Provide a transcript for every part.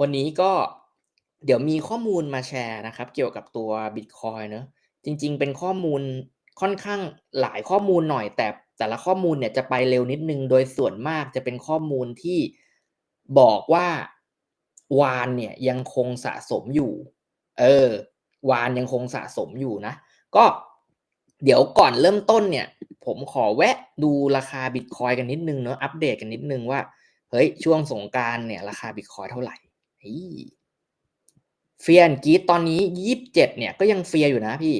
วันนี้ก็เดี๋ยวมีข้อมูลมาแชร์นะครับ เกี่ยวกับตัวบิตคอยน์เนาะจริง ๆ เป็นข้อมูลค่อนข้างหลายข้อมูลหน่อย แต่แต่ละข้อมูลเนี่ยจะไปเร็วนิดหนึ่งโดยส่วนมากจะเป็นข้อมูลที่บอกว่าวานเนี่ยยังคงสะสมอยู่ เออ วานยังคงสะสมอยู่นะ ก็เดี๋ยวก่อนเริ่มต้นเนี่ย ผมขอแวะดูราคาบิตคอยกันนิดหนึ่งเนาะอัปเดตกันนิดหนึ่งว่า เฮ้ย ช่วงสงกานต์เนี่ย ราคาบิตคอยเท่าไหร่? เฮ้ย Fear and Greed ตอนนี้27เนี่ยก็ยัง Fear อยู่นะพี่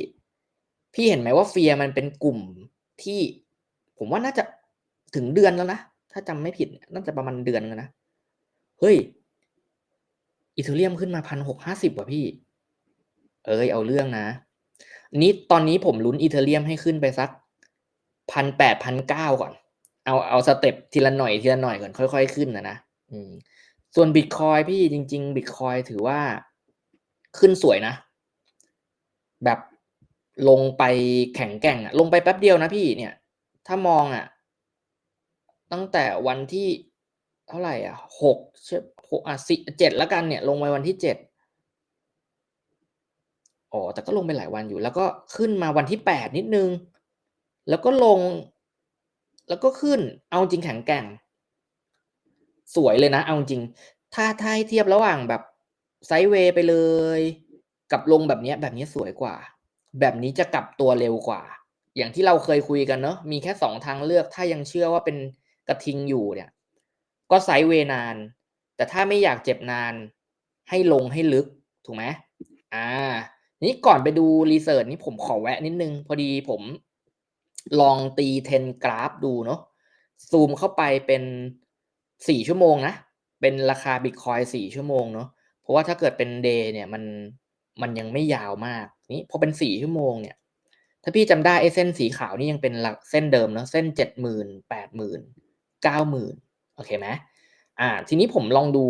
พี่เห็นไหมว่า Fear มันเป็นกลุ่มที่ ผมว่าน่าจะถึงเดือนแล้วนะ ถ้าจำไม่ผิดน่าจะประมาณเดือนแล้วนะ เฮ้ย Ethereum ขึ้นมา1,650ว่ะพี่ เอ๊ยเอาเรื่องนะ นี้ตอนนี้ผมลุ้น Ethereum ให้ขึ้นไปสัก1,800 1,900ก่อน เอาเอาสเต็ปทีละหน่อยทีละหน่อยก่อนค่อย ๆ ขึ้นอะนะอืม ส่วนบิตคอยพี่จริงๆบิตคอยถือว่าขึ้นสวยนะ แบบลงไปแข็งแกร่งอะลงไปแป๊บเดียวนะพี่เนี่ย ถ้ามองอะตั้งแต่วันที่เท่าไหร่อะ6ช6อ่าสิ7แล้วกันเนี่ย ลงไปวันที่7อ๋อแต่ก็ลงไปหลายวันอยู่ แล้วก็ขึ้นมาวันที่8นิดนึง แล้วก็ลง แล้วก็ขึ้นเอาจริงแข็งแกร่ง สวยเลยนะ เอาจริง ถ้าถ้าให้เทียบระหว่างแบบไซด์เวย์ไปเลย กับลงแบบนี้แบบนี้สวยกว่า แบบนี้จะกลับตัวเร็วกว่า อย่างที่เราเคยคุยกันเนาะมีแค่2ทางเลือก ถ้ายังเชื่อว่าเป็นกระทิงอยู่เนี่ย ก็ไซด์เวย์นาน แต่ถ้าไม่อยากเจ็บนาน ให้ลงให้ลึกถูกไหม?อ่า นี้ก่อนไปดูรีเซิร์ชนี้ผมขอแวะนิดนึง พอดีผมลองตี Trend Graph ดูเนาะซูมเข้าไปเป็น 4ชั่วโมงนะเป็นราคาบิตคอยน์4ชั่วโมงเนาะเพราะว่าถ้าเกิดเป็นเดย์เนี่ยมันมันยังไม่ยาวมากนี้พอเป็น4ชั่วโมงเนี่ย ถ้าพี่จำได้ไอ้เส้นสีขาวนี่ยังเป็นหลักเส้นเดิมเนาะเส้น70,000 80,000 90,000โอเคไหม?อ่า ทีนี้ผมลองดู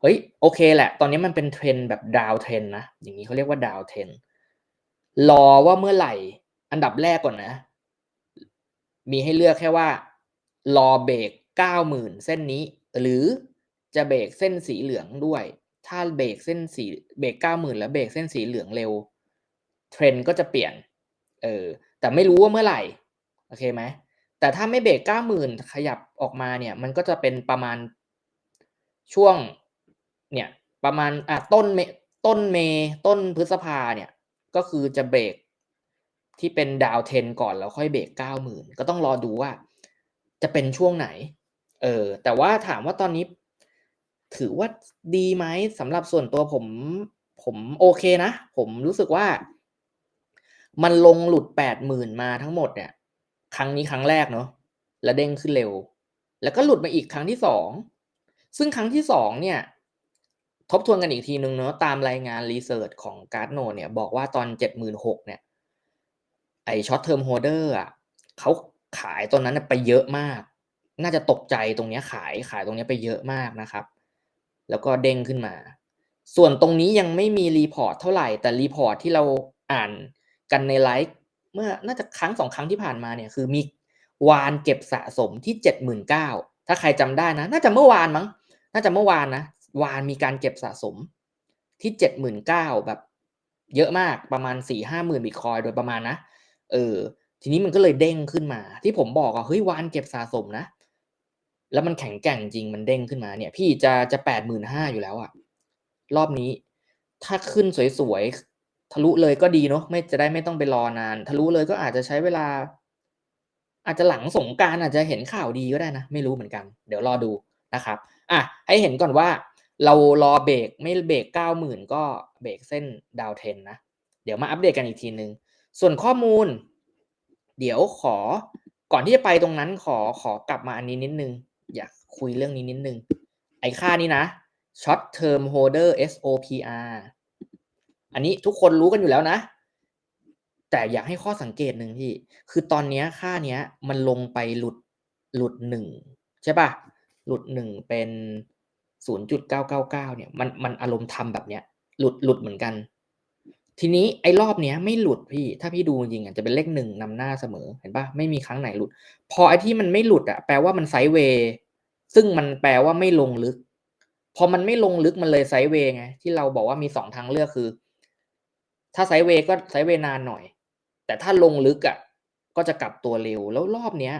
เฮ้ยโอเคแหละ ตอนนี้มันเป็น Trend แบบ Down Trend นะ อย่างงี้เขาเรียกว่า Down Trend รอว่าเมื่อไหร่ อันดับแรกก่อนนะ มีให้เลือกแค่ว่า รอเบรก 90,000 เส้นนี้ หรือจะเบรกเส้นสีเหลืองด้วย ถ้าเบรกเส้นสีเบรก90,000 แล้วเบรกเส้นสีเหลืองเร็ว Trend ก็จะเปลี่ยนเออแต่ไม่รู้ว่าเมื่อไหร่โอเคไหม?แต่ถ้าไม่เบรก90,000 ขยับออกมาเนี่ย มันก็จะเป็นประมาณช่วงเนี่ยประมาณอ่าต้นเมต้นเมต้นพฤษภาเนี่ย ก็คือจะเบรกที่เป็น Down Trend ก่อนแล้วค่อยเบรก90,000ก็ต้องรอดูว่า จะเป็นช่วงไหน เออแต่ว่าถามว่าตอนนี้ ถือว่าดีไหม?สำหรับส่วนตัวผม ผมโอเคนะ ผมรู้สึกว่า มันลงหลุด80,000มาทั้งหมดเนี่ย ครั้งนี้ครั้งแรกเนาะแล้วเด้งขึ้นเร็ว แล้วก็หลุดมาอีกครั้งที่2ซึ่งครั้งที่2เนี่ย ทบทวนกันอีกทีหนึ่งเนาะตามรายงานรีเซิร์ชของ Glassnode เนี่ยบอกว่าตอน76,000เนี่ยไอ้ Short Term Holder อะเขาขายตอนนั้นไปเยอะมาก น่าจะตกใจตรงนี้ขายขายตรงนี้ไปเยอะมากนะครับ แล้วก็เด้งขึ้นมา ส่วนตรงนี้ยังไม่มีรีพอร์ตเท่าไหร่ แต่รีพอร์ตที่เราอ่านกันในไลฟ์เมื่อน่าจะครั้ง2ครั้งที่ผ่านมาเนี่ยคือมีวานเก็บสะสมที่79,000ถ้าใครจำได้นะ น่าจะเมื่อวานมั้ง น่าจะเมื่อวานนะ วานมีการเก็บสะสมที่79,000แบบเยอะมากประมาณ4-50,000บิตคอยน์โดยประมาณนะ เออ ทีนี้มันก็เลยเด้งขึ้นมา ที่ผมบอกอะเฮ้ยวานเก็บสะสมนะ แล้วมันแข็งแกร่งจริงมันเด้งขึ้นมาเนี่ย พี่จะจะ85,000อยู่แล้วอะรอบนี้ ถ้าขึ้นสวยๆทะลุเลยก็ดีเนาะไม่จะได้ไม่ต้องไปรอนาน ทะลุเลยก็อาจจะใช้เวลา อาจจะหลังสงกานต์อาจจะเห็นข่าวดีก็ได้นะ ไม่รู้เหมือนกัน เดี๋ยวรอดูนะครับอะให้เห็นก่อนว่า เรารอเบรกไม่เบรก90,000ก็เบรกเส้น Down Trend นะเดี๋ยวมาอัปเดตกันอีกทีนึง ส่วนข้อมูล เดี๋ยวขอก่อนที่จะไปตรงนั้นขอขอกลับมาอันนี้นิดนึง อยากคุยเรื่องนี้นิดนึง ไอ้ค่านี้นะ Short Term Holder SOPR อันนี้ทุกคนรู้กันอยู่แล้วนะ แต่อยากให้ข้อสังเกตหนึ่งพี่ คือตอนนี้ค่าเนี้ย มันลงไปหลุดหลุด1ใช่ปล่า?หลุด1เป็น 0.999 เนี่ย มันมันอารมณ์ทำแบบเนี้ย หลุดหลุดเหมือนกัน ทีนี้ไอ้รอบเนี้ยไม่หลุดพี่ ถ้าพี่ดูจริงๆอะจะเป็นเลข1นำหน้าเสมอเห็นปล่า?ไม่มีครั้งไหนหลุด พอไอ้ที่มันไม่หลุดอะแปลว่ามันไซด์เวย์ซึ่งมันแปลว่าไม่ลงลึก พอมันไม่ลงลึกมันเลยไซด์เวย์ไงที่เราบอกว่ามีสองทางเลือกคือ ถ้าไซด์เวย์ก็ไซด์เวย์นานหน่อย แต่ถ้าลงลึกอะก็จะกลับตัวเร็วแล้วรอบเนี้ย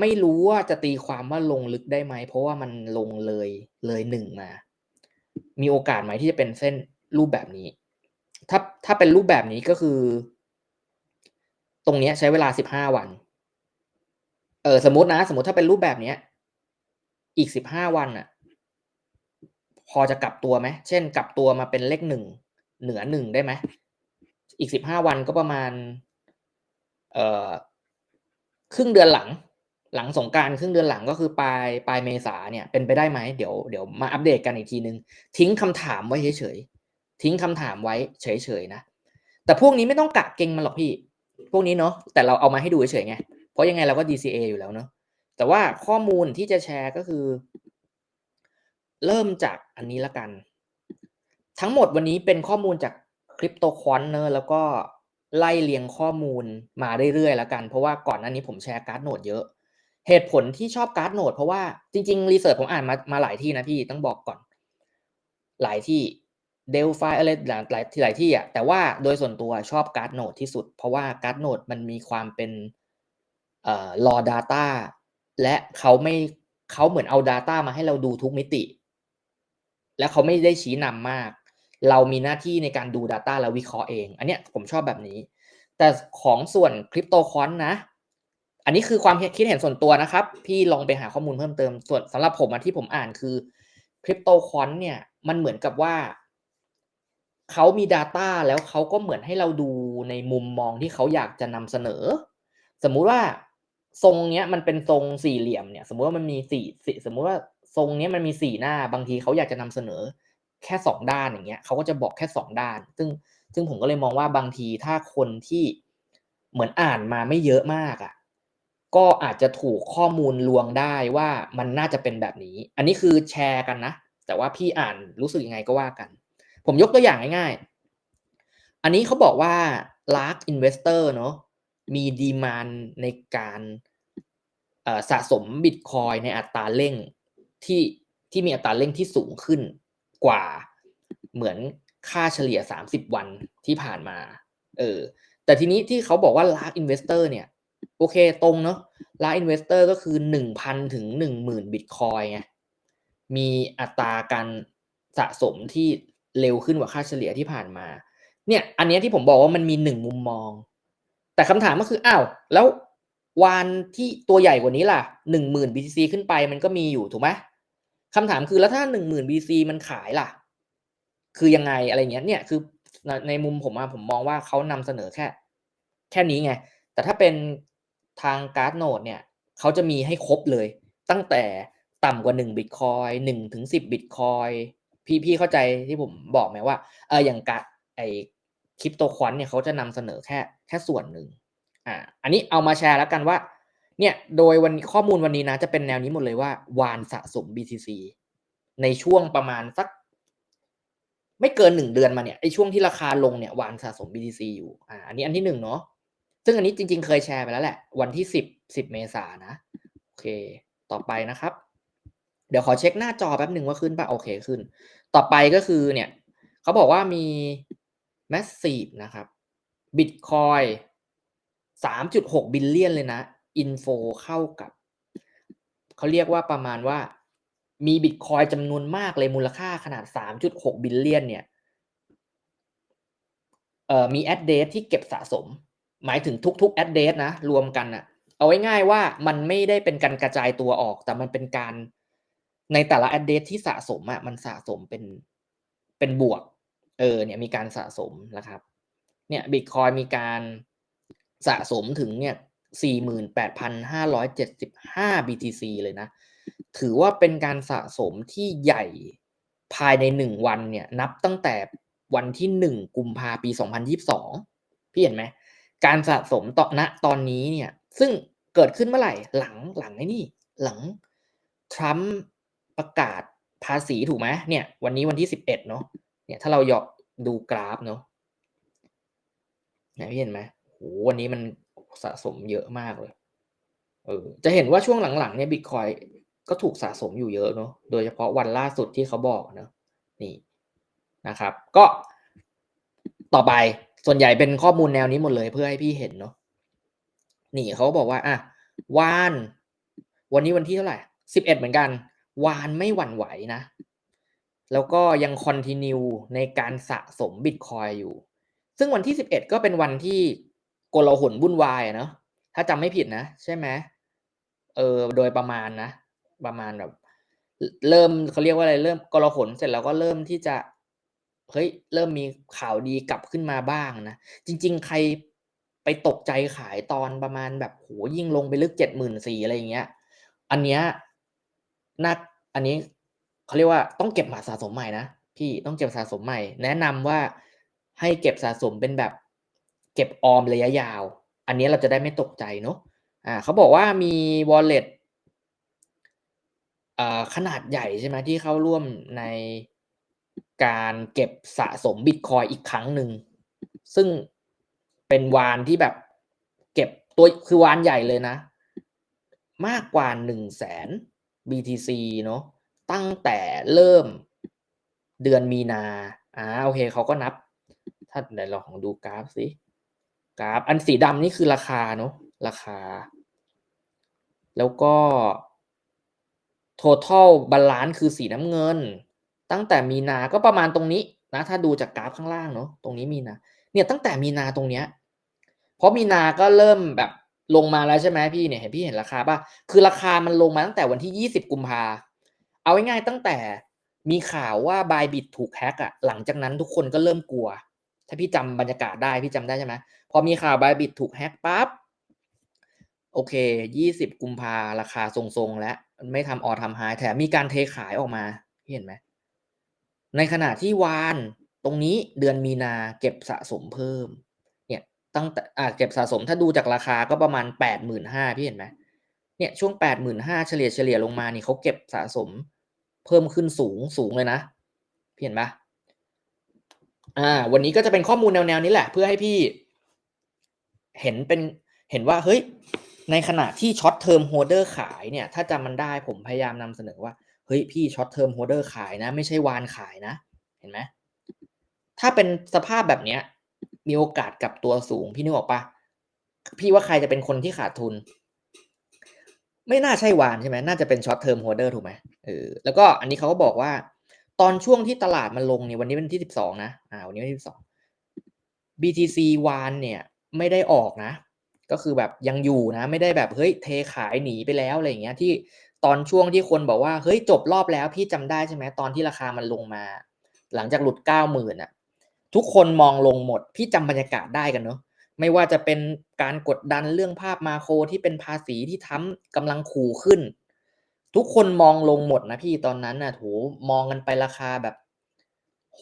ไม่รู้ว่าจะตีความว่าลงลึกได้ไหมเพราะว่ามันลงเลยเลยหนึ่งมา มีโอกาสไหมที่จะเป็นเส้นรูปแบบนี้ ถ้าถ้าเป็นรูปแบบนี้ก็คือ ตรงเนี้ยใช้เวลาสิบห้าวัน เออสมมตินะ สมมติถ้าเป็นรูปแบบเนี้ยอีกสิบห้าวันอะพอจะกลับตัวไหมเช่น กลับตัวมาเป็นเลขหนึ่งเหนือหนึ่งได้ไหมอีกสิบห้าวันก็ประมาณ เอ่อครึ่งเดือนหลัง หลังสงการครึ่งเดือนหลังก็คือปลายปลายเมษาเนี่ยเป็นไปได้ไหมเดี๋ยวเดี๋ยวมาอัปเดตกันอีกทีนึง ทิ้งคำถามไว้เฉยๆ ทิ้งคำถามไว้เฉยๆนะ แต่พวกนี้ไม่ต้องกะเก่งมันหรอกพี่ พวกนี้เนาะแต่เราเอามาให้ดูเฉยๆไง เพราะยังไงเราก็ DCA อยู่แล้วเนาะแต่ว่าข้อมูลที่จะแชร์ก็คือ เริ่มจากอันนี้ละกัน ทั้งหมดวันนี้เป็นข้อมูลจากคริปโตคอนเนอร์แล้วก็ไล่เรียงข้อมูลมาเรื่อยๆแล้วกัน เพราะว่าก่อนหน้านี้ผมแชร์การ์ดโนดเยอะ เหตุผลที่ชอบการ์ดโนดเพราะว่าจริงๆรีเสิร์ชผมอ่านมามาหลายที่นะพี่ต้องบอกก่อน หลายที่ เดลฟาอะไรหลายหลายที่หลายที่อะแต่ว่าโดยส่วนตัวชอบการ์ดโนดที่สุด เพราะว่าการ์ดโนดมันมีความเป็นเอ่อ raw data และเขาไม่เขาเหมือนเอา Data มาให้เราดูทุกมิติ แล้วเขาไม่ได้ชี้นำมาก เรามีหน้าที่ในการดู Data แล้ววิเคราะห์เอง อันเนี้ยผมชอบแบบนี้ แต่ของส่วนคริปโตคอนนะ อันนี้คือความคิดเห็นส่วนตัวนะครับ พี่ลองไปหาข้อมูลเพิ่มเติมส่วนสำหรับผมที่ผมอ่านคือคริปโตคอนเนี่ยมันเหมือนกับว่า เขามี Data แล้วเขาก็เหมือนให้เราดูในมุมมองที่เขาอยากจะนำเสนอ สมมุติว่าทรงเนี้ยมันเป็นทรงสี่เหลี่ยมเนี่ย สมมุติว่ามันมีสี่สมมุติว่าทรงเนี้ยมันมีสี่หน้าบางทีเขาอยากจะนำเสนอ แค่สองด้านอย่างเงี้ยเขาก็จะบอกแค่สองด้าน ซึ่งซึ่งผมก็เลยมองว่าบางทีถ้าคนที่เหมือนอ่านมาไม่เยอะมากอะ่ะก็อาจจะถูกข้อมูลลวงได้ว่ามันน่าจะเป็นแบบนี้ อันนี้คือแชร์กันนะ แต่ว่าพี่อ่านรู้สึกยังไงก็ว่ากัน ผมยกตัวอย่างง่ายๆ อันนี้เขาบอกว่า large investor เนาะมีดีมานในการสะสมบิตคอยในอัตราเร่งที่ที่มีอัตราเร่งที่สูงขึ้นกว่าเหมือนค่าเฉลี่ย 30 วันที่ผ่านมา เออ แต่ทีนี้ที่เขาบอกว่า large investor เนี่ย โอเคตรงเนาะ large investor ก็คือ 1,000 ถึง 10,000 บิตคอยไง มีอัตราการสะสมที่ เร็วขึ้นกว่าค่าเฉลี่ยที่ผ่านมา เนี่ยอันนี้ที่ผมบอกว่ามันมีหนึ่งมุมมอง แต่คำถามก็คืออ้าวแล้ววานที่ตัวใหญ่กว่านี้ล่ะหนึ่งหมื่น BTC ขึ้นไปมันก็มีอยู่ถูกไหมคำถามคือแล้วถ้าหนึ่งหมื่น BTC มันขายล่ะ คือยังไงอะไรเงี้ยเนี่ยคือในมุมผมอะผมมองว่าเขานำเสนอแค่ แค่นี้ไง แต่ถ้าเป็นทางการ์ดโนดเนี่ยเขาจะมีให้ครบเลย ตั้งแต่ต่ำกว่าหนึ่งบิตคอยหนึ่งถึงสิบบิตคอย พี่พี่เข้าใจที่ผมบอกไหมว่าเอออย่างการไอคริปโตควันเนี่ยเขาจะนำเสนอแค่แค่ส่วนหนึ่งอ่าอันนี้เอามาแชร์แล้วกันว่า เนี่ยโดยวันข้อมูลวันนี้นะ จะเป็นแนวนี้หมดเลยว่าวานสะสม BTC ในช่วงประมาณสัก ไม่เกินหนึ่งเดือนมาเนี่ยไอช่วงที่ราคาลงเนี่ยวานสะสม BTC อยู่อ่าอันนี้อันที่หนึ่งเนาะซึ่งอันนี้จริง ๆ เคยแชร์ไปแล้วแหละ วันที่สิบสิบเมษานะโอเค ต่อไปนะครับ เดี๋ยวขอเช็คหน้าจอแป๊บหนึ่งว่าขึ้นป่ะโอเคขึ้น ต่อไปก็คือเนี่ยเขาบอกว่ามี massive นะครับ Bitcoin สามจุดหกบิลเลียนเลยนะ อินโฟเข้ากับ เขาเรียกว่าประมาณว่า มีบิตคอยจำนวนมากเลยมูลค่าขนาดสามจุดหกบิลเลียนเนี่ยเอ่อมีแอดเดสที่เก็บสะสม หมายถึงทุกๆแอดเดสนะ รวมกันอะเอาไว้ง่ายว่ามันไม่ได้เป็นการกระจายตัวออก แต่มันเป็นการ ในแต่ละแอดเดสที่สะสมอะมันสะสมเป็นเป็นบวก เออเนี่ยมีการสะสมนะครับ เนี่ยบิตคอยมีการสะสมถึงเนี่ย48,575 BTC เลยนะ ถือว่าเป็นการสะสมที่ใหญ่ภายในหนึ่งวันเนี่ย นับตั้งแต่วันที่หนึ่งกุมภาปี 2022 พี่เห็นไหม การสะสมต่อณตอนนี้เนี่ย ซึ่งเกิดขึ้นเมื่อไหร่หลังหลังไอ้นี่ หลังทรัมป์ ประกาศภาษีถูกไหมเนี่ย วันนี้วันที่11เนาะเนี่ยถ้าเราหยอกดูกราฟเนาะเนี่ยพี่เห็นไหมโหวันนี้มันสะสมเยอะมากเลยเออจะเห็นว่าช่วงหลังๆเนี่ยบิตคอยก็ถูกสะสมอยู่เยอะเนาะโดยเฉพาะวันล่าสุดที่เขาบอกเนาะนี่นะครับ ก็ต่อไปส่วนใหญ่เป็นข้อมูลแนวนี้หมดเลยเพื่อให้พี่เห็นเนาะนี่เขาบอกว่าอะวาน วันนี้วันที่เท่าไหร่สิบเอ็ดเหมือนกัน วานไม่หวั่นไหวนะ แล้วก็ยังคอนติเนียในการสะสมบิตคอยอยู่ ซึ่งวันที่สิบเอ็ดก็เป็นวันที่โกลาหลวุ่นวายเนาะถ้าจำไม่ผิดนะ ใช่ไหมเออโดยประมาณนะ ประมาณแบบ เริ่มเขาเรียกว่าอะไรเริ่มกลาหลเสร็จแล้วก็เริ่มที่จะเฮ้ยเริ่มมีข่าวดีกลับขึ้นมาบ้างนะ จริง ๆ ใครไปตกใจขายตอนประมาณแบบโหยิ่งลงไปลึกเจ็ดหมื่นสี่อะไรอย่างเงี้ย อันเนี้ย นักอันนี้เขาเรียกว่าต้องเก็บมาสะสมใหม่นะพี่ต้องเก็บสะสมใหม่ แนะนำว่าให้เก็บสะสมเป็นแบบ เก็บออมระยะยาว อันนี้เราจะได้ไม่ตกใจเนาะอ่าเขาบอกว่ามี wallet ขนาดใหญ่ใช่ไหมที่เข้าร่วมในการเก็บสะสมบิตคอยอีกครั้งหนึ่ง ซึ่งเป็นวานที่แบบเก็บตัวคือวานใหญ่เลยนะ มากกว่าหนึ่งแสน BTC เนาะตั้งแต่เริ่มเดือนมีนาอ่าโอเคเขาก็นับ ถ้าเดี๋ยวเราของดูกราฟสิกราฟ อันสีดำนี่คือราคาเนาะราคา แล้วก็ total balance คือสีน้ำเงิน ตั้งแต่มีนาก็ประมาณตรงนี้นะถ้าดูจากกราฟข้างล่างเนาะตรงนี้มีนา เนี่ยตั้งแต่มีนาตรงเนี้ยเพราะมีนาก็เริ่มแบบ ลงมาแล้วใช่ไหมพี่เนี่ยเห็นพี่เห็นราคาป่ะคือราคามันลงมาตั้งแต่วันที่ยี่สิบกุมภาเอาง่ายๆตั้งแต่มีข่าวว่าบายบิตถูกแฮกอะหลังจากนั้นทุกคนก็เริ่มกลัว ถ้าพี่จำบรรยากาศได้พี่จำได้ใช่ไหมพอมีข่าวบายบิตถูกแฮกปั๊บโอเคยี่สิบกุมภาราคาทรงๆ แล้วไม่ทำออทำไฮแถมมีการเทขายออกมาเห็นไหมในขณะที่วานตรงนี้เดือนมีนาเก็บสะสมเพิ่ม ตั้งแต่อ่าเก็บสะสมถ้าดูจากราคาก็ประมาณแปดหมื่นห้าพี่เห็นไหมเนี่ยช่วงแปดหมื่นห้าเฉลี่ยเฉลี่ยลงมานี่เขาเก็บสะสมเพิ่มขึ้นสูงสูงเลยนะพี่เห็นปะอ่า วันนี้ก็จะเป็นข้อมูลแนวๆนี้แหละ เพื่อให้พี่ เห็นเป็นเห็นว่าเฮ้ย ในขณะที่ช็อตเทอมโฮเดอร์ขายเนี่ย ถ้าจำมันได้ผมพยายามนำเสนอว่าเฮ้ยพี่ช็อตเทอมโฮเดอร์ขายนะ ไม่ใช่วานขายนะ เห็นไหมถ้าเป็นสภาพแบบเนี้ย มีโอกาสกับตัวสูง พี่นึกออกปะพี่ว่าใครจะเป็นคนที่ขาดทุน ไม่น่าใช่วานใช่ไหมน่าจะเป็นช็อตเทอมโฮเดอร์ถูกไหมเออแล้วก็อันนี้เขาก็บอกว่า ตอนช่วงที่ตลาดมันลงเนี่ยวันนี้เป็นที่สิบสองนะอ่าวันนี้วันที่สิบสอง BTC วานเนี่ย ไม่ได้ออกนะ ก็คือแบบยังอยู่นะ ไม่ได้แบบเฮ้ยเทขายหนีไปแล้วอะไรอย่างเงี้ยที่ตอนช่วงที่คนบอกว่าเฮ้ยจบรอบแล้วพี่จำได้ใช่ไหมตอนที่ราคามันลงมา หลังจากหลุดเก้าหมื่นอะ ทุกคนมองลงหมด พี่จำบรรยากาศได้กันเนาะไม่ว่าจะเป็นการกดดันเรื่องภาพมาโครที่เป็นภาษีที่ทำกำลังขู่ขึ้น ทุกคนมองลงหมดนะพี่ตอนนั้นนะ่ะโถมองกันไปราคาแบบ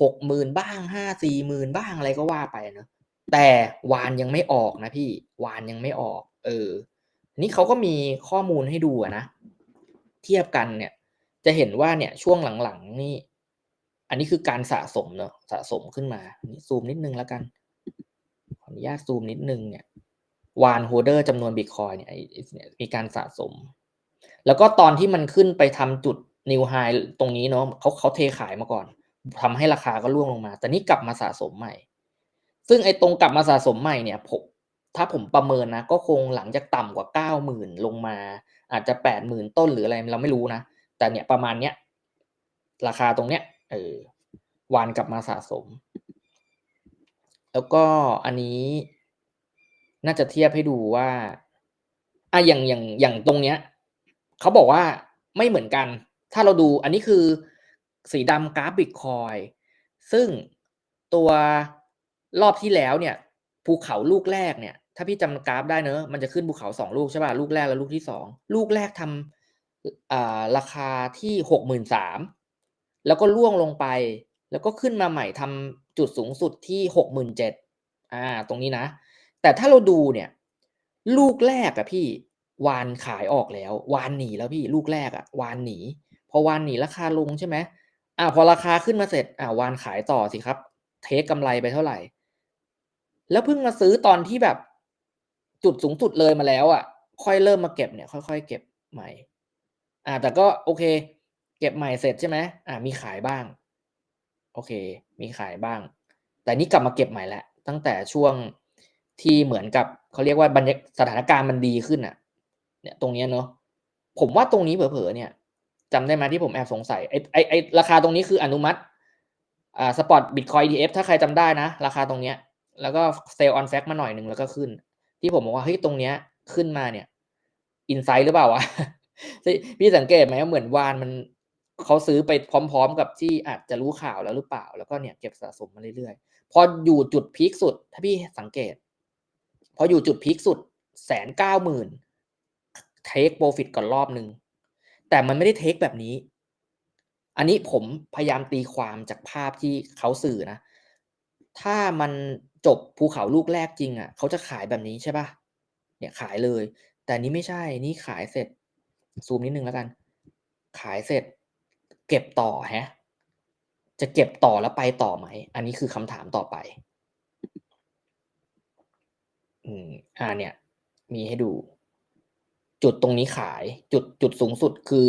หกหมื่นบ้างห้าสี่หมื่นบ้างอะไรก็ว่าไปเนาะแต่วานยังไม่ออกนะพี่วานยังไม่ออก เออ นี่เขาก็มีข้อมูลให้ดูนะ เทียบกันเนี่ย จะเห็นว่าเนี่ยช่วงหลังๆนี่ อันนี้คือการสะสมเนาะสะสมขึ้นมานี่ซูมนิดนึงแล้วกัน ขออนุญาตซูมนิดนึงเนี่ยวานโฮเดอร์จำนวนบิตคอยเนี่ยมีการสะสม แล้วก็ตอนที่มันขึ้นไปทำจุดนิวไฮตรงนี้เนาะเขาเขาเทขายมาก่อนทำให้ราคาก็ร่วงลงมา แต่นี่กลับมาสะสมใหม่ ซึ่งไอ้ตรงกลับมาสะสมใหม่เนี่ยผมถ้าผมประเมินนะ ก็คงหลังจากต่ำกว่าเก้าหมื่นลงมา อาจจะแปดหมื่นต้นหรืออะไรเราไม่รู้นะ แต่เนี่ยประมาณเนี้ยราคาตรงเนี้ย เออวานกลับมาสะสม แล้วก็อันนี้น่าจะเทียบให้ดูว่าอะอย่างอย่างอย่างตรงเนี้ยเขาบอกว่าไม่เหมือนกัน ถ้าเราดูอันนี้คือสีดำกราฟบิตคอยซึ่งตัวรอบที่แล้วเนี่ย ภูเขาลูกแรกเนี่ย ถ้าพี่จำกราฟได้เนอะมันจะขึ้นภูเขาสองลูกใช่ป่ะลูกแรกแล้วลูกที่สองลูกแรกทำราคาที่หกหมื่นสาม แล้วก็ล่วงลงไป แล้วก็ขึ้นมาใหม่ทำจุดสูงสุดที่หกหมื่นเจ็ดอ่า ตรงนี้นะ แต่ถ้าเราดูเนี่ย ลูกแรกอะพี่ วานขายออกแล้ว วานหนีแล้วพี่ ลูกแรกอะวานหนี พอวานหนีราคาลงใช่ไหมอ่าพอราคาขึ้นมาเสร็จ อ่าวานขายต่อสิครับ เทคกำไรไปเท่าไหร่ แล้วเพิ่งมาซื้อตอนที่แบบจุดสูงสุดเลยมาแล้วอะ ค่อยเริ่มมาเก็บเนี่ย ค่อยๆเก็บใหม่ อ่า แต่ก็โอเค เก็บใหม่เสร็จใช่ไหมอ่ามีขายบ้าง โอเค มีขายบ้าง แต่นี่กลับมาเก็บใหม่แล้วตั้งแต่ช่วงที่เหมือนกับเขาเรียกว่าบรรยากสถานการณ์มันดีขึ้นอะ เนี่ยตรงนี้เนาะผมว่าตรงนี้เผลอๆเนี่ยจำได้ไหมที่ผมแอบสงสัยไอ้ไอ้ไอ้ราคาตรงนี้คืออนุมัติอ่าสปอตบิตคอย ETF ถ้าใครจำได้นะ ราคาตรงเนี้ย แล้วก็เซลล์ออนแฟกมาหน่อยหนึ่งแล้วก็ขึ้น ที่ผมบอกว่าเฮ้ยตรงเนี้ยขึ้นมาเนี่ยอินไซต์หรือเปล่าวะพี่สังเกตไหมว่าเหมือนวานมัน เขาซื้อไปพร้อม ๆ กับที่อาจจะรู้ข่าวแล้วหรือเปล่า แล้วก็เนี่ยเก็บสะสมมาเรื่อยๆ พออยู่จุดพีคสุด ถ้าพี่สังเกต พออยู่จุดพีคสุดแสนเก้าหมื่นเทคโปรฟิตก่อนรอบหนึ่งแต่มันไม่ได้เทคแบบนี้ อันนี้ผมพยายามตีความจากภาพที่เขาสื่อนะ ถ้ามันจบภูเขาลูกแรกจริงอะเขาจะขายแบบนี้ใช่ป่ะ เนี่ยขายเลย แต่นี้ไม่ใช่ นี่ขายเสร็จ ซูมนิดนึงแล้วกัน ขายเสร็จ เก็บต่อฮะ จะเก็บต่อแล้วไปต่อไหม อันนี้คือคำถามต่อไป อืม อ่าเนี่ย มีให้ดู จุดตรงนี้ขาย จุดจุดสูงสุดคือ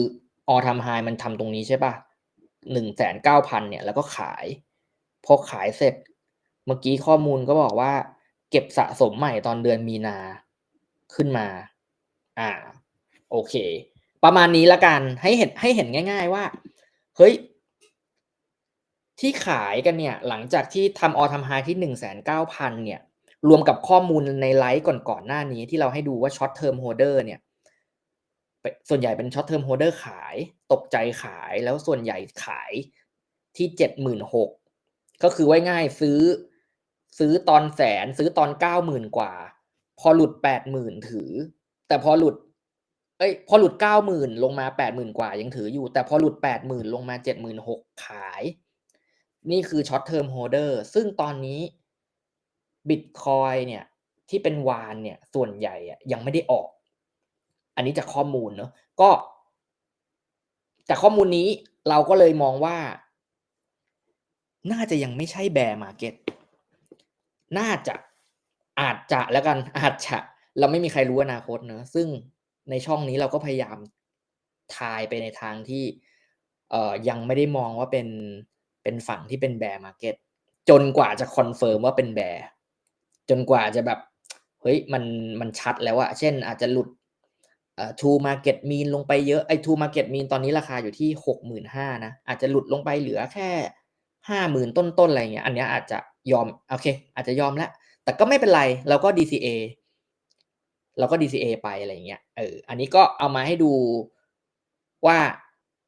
ออทำไฮมันทำตรงนี้ใช่ปะหนึ่งแสนเก้าพันเนี่ย แล้วก็ขาย พอขายเสร็จ เมื่อกี้ข้อมูลก็บอกว่า เก็บสะสมใหม่ตอนเดือนมีนาขึ้นมา อ่า โอเค ประมาณนี้ละกัน ให้เห็นให้เห็นง่าย ๆ ว่า เฮ้ย ที่ขายกันเนี่ย หลังจากที่ทำออทำไฮที่หนึ่งแสนเก้าพันเนี่ย รวมกับข้อมูลในไลฟ์ก่อนๆหน้านี้ที่เราให้ดูว่าช็อตเทอมโฮเดอร์เนี่ยส่วนใหญ่เป็นช็อตเทอมโฮเดอร์ขาย ตกใจขายแล้วส่วนใหญ่ขายที่เจ็ดหมื่นหกก็คือไว้ง่ายซื้อซื้อตอนแสนซื้อตอนเก้าหมื่นกว่า พอหลุดแปดหมื่นถือ แต่พอหลุด เอ้ย พอหลุดเก้าหมื่นลงมาแปดหมื่นกว่ายังถืออยู่ แต่พอหลุดแปดหมื่นลงมาเจ็ดหมื่นหกขาย นี่คือช็อตเทอมโฮเดอร์ซึ่งตอนนี้บิตคอยเนี่ยที่เป็นวานเนี่ยส่วนใหญ่อะยังไม่ได้ออก อันนี้จากข้อมูลเนาะก็ จากข้อมูลนี้เราก็เลยมองว่า น่าจะยังไม่ใช่แบร์มาเก็ตน่าจะอาจจะแล้วกันอาจจะเราไม่มีใครรู้อนาคตเนอะซึ่ง ในช่องนี้เราก็พยายามทายไปในทางที่เอ่อยังไม่ได้มองว่าเป็นเป็นฝั่งที่เป็นแบร์มาร์เก็ตจนกว่าจะคอนเฟิร์มว่าเป็นแบร์จนกว่าจะแบบเฮ้ยมันมันชัดแล้วอะเช่นอาจจะหลุดเอ่อ True Market Mean ลงไปเยอะไอ้ True Market Mean ตอนนี้ราคาอยู่ที่หกหมื่นห้านะอาจจะหลุดลงไปเหลือแค่ห้าหมื่นต้นๆอะไรเงี้ยอันเนี้ยอาจจะยอมโอเค อาจจะยอมแล้วแต่ก็ไม่เป็นไรเราก็ DCA เราก็ DCA ไปอะไรเงี้ยเอออันนี้ก็เอามาให้ดูว่า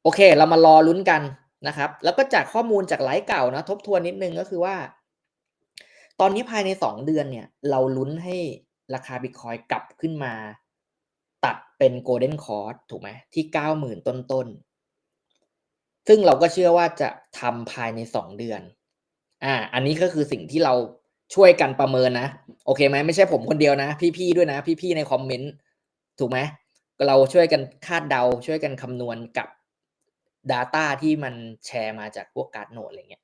โอเค เรามารอลุ้นกันนะครับ แล้วก็จากข้อมูลจากไลฟ์เก่านะทบทวนนิดนึงก็คือว่า ตอนนี้ภายในสองเดือนเนี่ย เราลุ้นให้ราคาบิตคอยกลับขึ้นมา ตัดเป็นโกลเด้นคอร์สถูกไหมที่เก้าหมื่นต้นๆซึ่งเราก็เชื่อว่าจะทำภายในสองเดือนอ่าอันนี้ก็คือสิ่งที่เรา ช่วยกันประเมินนะ โอเคไหมไม่ใช่ผมคนเดียวนะ พี่ๆด้วยนะ พี่ๆในคอมเมนต์ถูกไหมเราช่วยกันคาดเดาช่วยกันคำนวณกับ Data ที่มันแชร์มาจากพวกการ์ดโนดอะไรเงี้ย